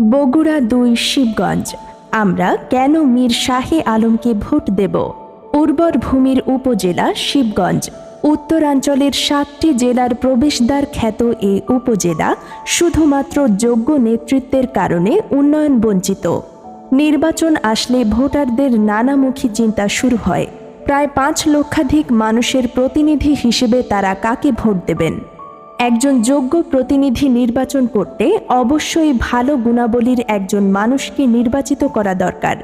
বগুড়া দুই শিবগঞ্জ। আমরা কেন মীর শাহে আলমকে ভোট দেব? উর্বর ভূমির উপজেলা শিবগঞ্জ। উত্তরাঞ্চলের সাতটি জেলার প্রবেশদ্বার খ্যাত এ উপজেলা শুধুমাত্র যোগ্য নেতৃত্বের কারণে উন্নয়ন বঞ্চিত। নির্বাচন আসলে ভোটারদের নানামুখী চিন্তা শুরু হয়। প্রায় পাঁচ লক্ষাধিক মানুষের প্রতিনিধি হিসেবে তারা কাকে ভোট দেবেন? একজন যোগ্য প্রতিনিধি নির্বাচন করতে অবশ্যই ভালো গুণাবলীর একজন মানুষকে নির্বাচিত করা দরকার।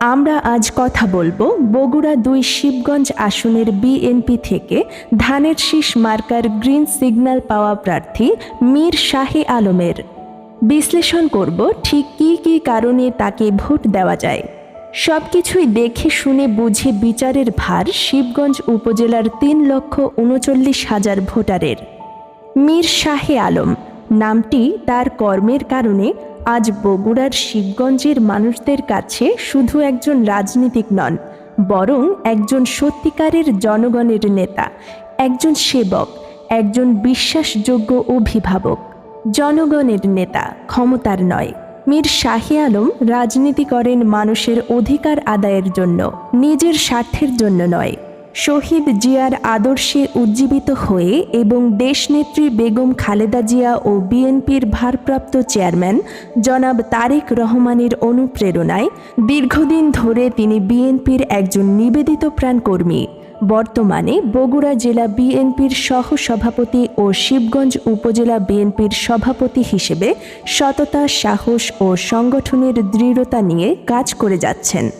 আমরা আজ কথা বলব বগুড়া দুই শিবগঞ্জ আসনের বিএনপি থেকে ধানের শীষ মার্কার গ্রিন সিগন্যাল পাওয়া প্রার্থী মীর শাহে আলমের। বিশ্লেষণ করব ঠিক কী কী কারণে তাকে ভোট দেওয়া যায়। সবকিছুই দেখে শুনে বুঝে বিচারের ভার শিবগঞ্জ উপজেলার তিন লক্ষ উনচল্লিশ হাজার ভোটারের। মীর শাহে আলম। নামটি তার কর্মের কারণে আজ বগুড়ার শিবগঞ্জের মানুষদের কাছে শুধু একজন রাজনীতিক নন, বরং একজন সত্যিকারের জনগণের নেতা, একজন সেবক, একজন বিশ্বাসযোগ্য অভিভাবক। জনগণের নেতা ক্ষমতার নয়। মীর শাহি আলম রাজনীতি করেন মানুষের অধিকার আদায়ের জন্য, নিজের স্বার্থের জন্য নয়। শহীদ জিয়ার আদর্শে উজ্জীবিত হয়ে এবং দেশনেত্রী বেগম খালেদা জিয়া ও বিএনপির ভারপ্রাপ্ত চেয়ারম্যান জনাব তারেক রহমানের অনুপ্রেরণায় দীর্ঘদিন ধরে তিনি বিএনপির একজন নিবেদিত প্রাণকর্মী। বর্তমানে বগুড়া জেলা বিএনপির সহসভাপতি ও শিবগঞ্জ উপজেলা বিএনপির সভাপতি হিসেবে সততা, সাহস ও সংগঠনের দৃঢ়তা নিয়ে কাজ করে যাচ্ছেন।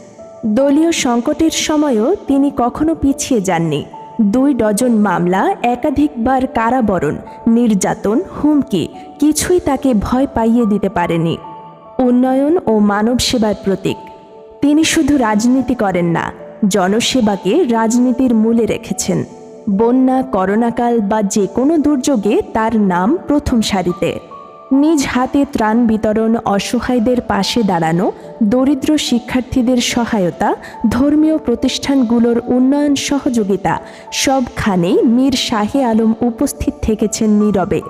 দলীয় সংকটের সময়ও তিনি কখনো পিছিয়ে যাননি। দুই ডজন মামলা, একাধিকবার কারাবরণ, নির্যাতন, হুমকি, কিছুই তাকে ভয় পাইয়ে দিতে পারেনি। উন্নয়ন ও মানব সেবার প্রতীক। তিনি শুধু রাজনীতি করেন না, জনসেবাকে রাজনীতির মূলে রেখেছেন। বন্যা, করোনাকাল বা যে কোনো দুর্যোগে তার নাম প্রথম সারিতে। নিজ হাতে ত্রাণ বিতরণ অসহায়দের পাশে দাঁড়ানো, দরিদ্র শিক্ষার্থীদের সহায়তা, ধর্মীয় প্রতিষ্ঠানগুলোর উন্নয়ন সহযোগিতা, সবখানেই মীর শাহে আলম উপস্থিত থেকেছেন নীরবে।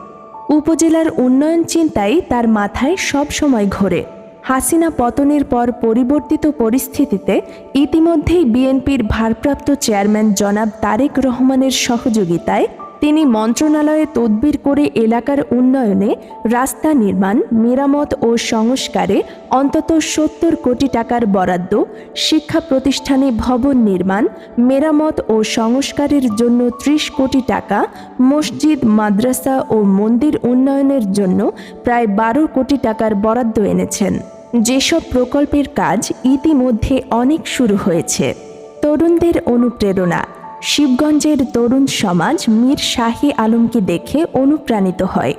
উপজেলার উন্নয়ন চিন্তাই তার মাথায় সব সময় ঘোরে। হাসিনা পতনের পর পরিবর্তিত পরিস্থিতিতে ইতিমধ্যেই বিএনপির ভারপ্রাপ্ত চেয়ারম্যান জনাব তারেক রহমানের সহযোগিতায় তিনি মন্ত্রণালয়ে তদবির করে এলাকার উন্নয়নে রাস্তা নির্মাণ, মেরামত ও সংস্কারে অন্তত সত্তর কোটি টাকার বরাদ্দ, শিক্ষা প্রতিষ্ঠানে ভবন নির্মাণ, মেরামত ও সংস্কারের জন্য ত্রিশ কোটি টাকা, মসজিদ, মাদ্রাসা ও মন্দির উন্নয়নের জন্য প্রায় বারো কোটি টাকার বরাদ্দ এনেছেন। যেসব প্রকল্পের কাজ ইতিমধ্যে অনেক শুরু হয়েছে। তরুণদের অনুপ্রেরণা শিবগঞ্জের তরুণ সমাজ মীর শাহী আলমকে দেখে অনুপ্রাণিত হয়।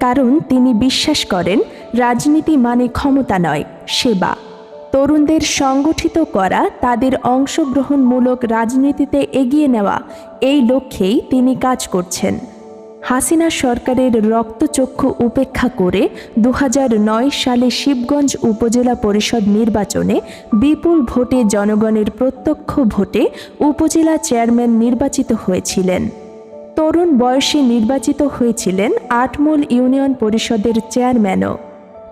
কারণ তিনি বিশ্বাস করেন, রাজনীতি মানে ক্ষমতা নয়, সেবা। তরুণদের সংগঠিত করা, তাদের অংশগ্রহণমূলক রাজনীতিতে এগিয়ে নেওয়া, এই লক্ষ্যেই তিনি কাজ করছেন। হাসিনা সরকারের রক্তচক্ষু উপেক্ষা করে দু হাজার নয় সালে শিবগঞ্জ উপজেলা পরিষদ নির্বাচনে বিপুল ভোটে জনগণের প্রত্যক্ষ ভোটে উপজেলা চেয়ারম্যান নির্বাচিত হয়েছিলেন। তরুণ বয়সে নির্বাচিত হয়েছিলেন আটমূল ইউনিয়ন পরিষদের চেয়ারম্যানও।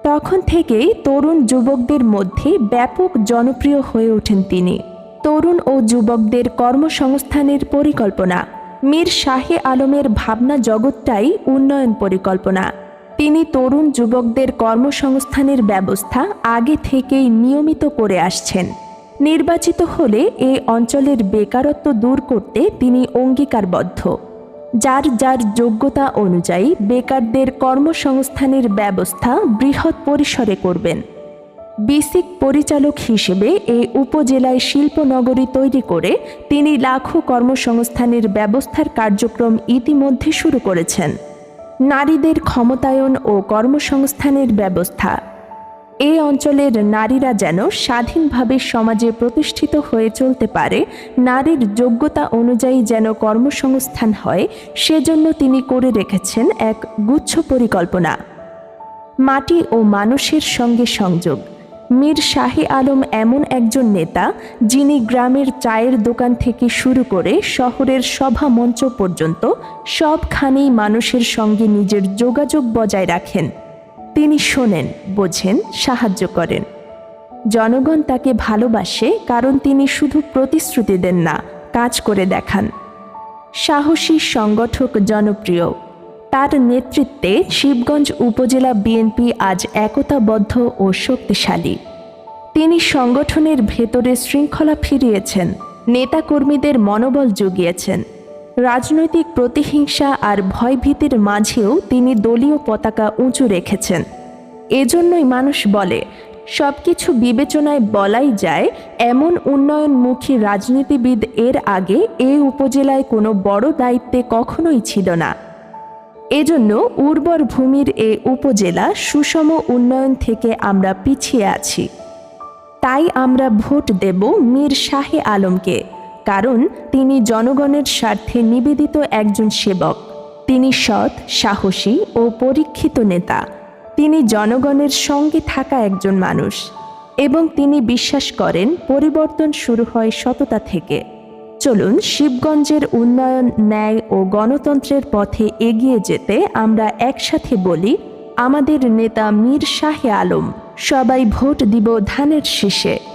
তখন থেকেই তরুণ যুবকদের মধ্যে ব্যাপক জনপ্রিয় হয়ে ওঠেন তিনি। তরুণ ও যুবকদের কর্মসংস্থানের পরিকল্পনা মীর শাহে আলমের ভাবনা জগৎটাই উন্নয়ন পরিকল্পনা। তিনি তরুণ যুবকদের কর্মসংস্থানের ব্যবস্থা আগে থেকেই নিয়মিত করে আসছেন। নির্বাচিত হলে এই অঞ্চলের বেকারত্ব দূর করতে তিনি অঙ্গীকারবদ্ধ। যার যার যোগ্যতা অনুযায়ী বেকারদের কর্মসংস্থানের ব্যবস্থা বৃহৎ পরিসরে করবেন। বেসিক পরিচালক হিসেবে এই উপজেলায় শিল্পনগরী তৈরি করে তিনি লাখো কর্মসংস্থানের ব্যবস্থার কার্যক্রম ইতিমধ্যে শুরু করেছেন। নারীদের ক্ষমতায়ন ও কর্মসংস্থানের ব্যবস্থা। এই অঞ্চলের নারীরা যেন স্বাধীনভাবে সমাজে প্রতিষ্ঠিত হয়ে চলতে পারে, নারীর যোগ্যতা অনুযায়ী যেন কর্মসংস্থান হয়, সেজন্য তিনি করে রেখেছেন এক গুচ্ছ পরিকল্পনা। মাটি ও মানুষের সঙ্গে সংযোগ। মীর শাহী আলম এমন একজন নেতা যিনি গ্রামের চায়ের দোকান থেকে শুরু করে শহরের সভা মঞ্চ পর্যন্ত সবখানেই মানুষের সঙ্গে নিজের যোগাযোগ বজায় রাখেন। তিনি শোনেন, বোঝেন, সাহায্য করেন। জনগণ তাকে ভালোবাসে কারণ তিনি শুধু প্রতিশ্রুতি দেন না, কাজ করে দেখান। সাহসী সংগঠক জনপ্রিয়। তার নেতৃত্বে শিবগঞ্জ উপজেলা বিএনপি আজ একতাবদ্ধ ও শক্তিশালী। তিনি সংগঠনের ভেতরে শৃঙ্খলা ফিরিয়েছেন, নেতাকর্মীদের মনোবল জুগিয়েছেন। রাজনৈতিক প্রতিহিংসা আর ভয়ভীতির মাঝেও তিনি দলীয় পতাকা উঁচু রেখেছেন। এজন্যই মানুষ বলে, সবকিছু বিবেচনায় বলাই যায়, এমন উন্নয়নমুখী রাজনীতিবিদ এর আগে এ উপজেলায় কোনো বড় দায়িত্বে কখনোই ছিল না। এজন্য উর্বর ভূমির এ উপজেলা সুষম উন্নয়ন থেকে আমরা পিছিয়ে আছি। তাই আমরা ভোট দেব মীর শাহে আলমকে, কারণ তিনি জনগণের স্বার্থে নিবেদিত একজন সেবক। তিনি সৎ, সাহসী ও পরীক্ষিত নেতা। তিনি জনগণের সঙ্গে থাকা একজন মানুষ। এবং তিনি বিশ্বাস করেন পরিবর্তন শুরু হয় সততা থেকে। চলুন শিবগঞ্জের উন্নয়ন, ন্যায় ও গণতন্ত্রের পথে এগিয়ে যেতে আমরা একসাথে বলি, আমাদের নেতা মীর শাহে আলম, সবাই ভোট দিব ধানের শীষে।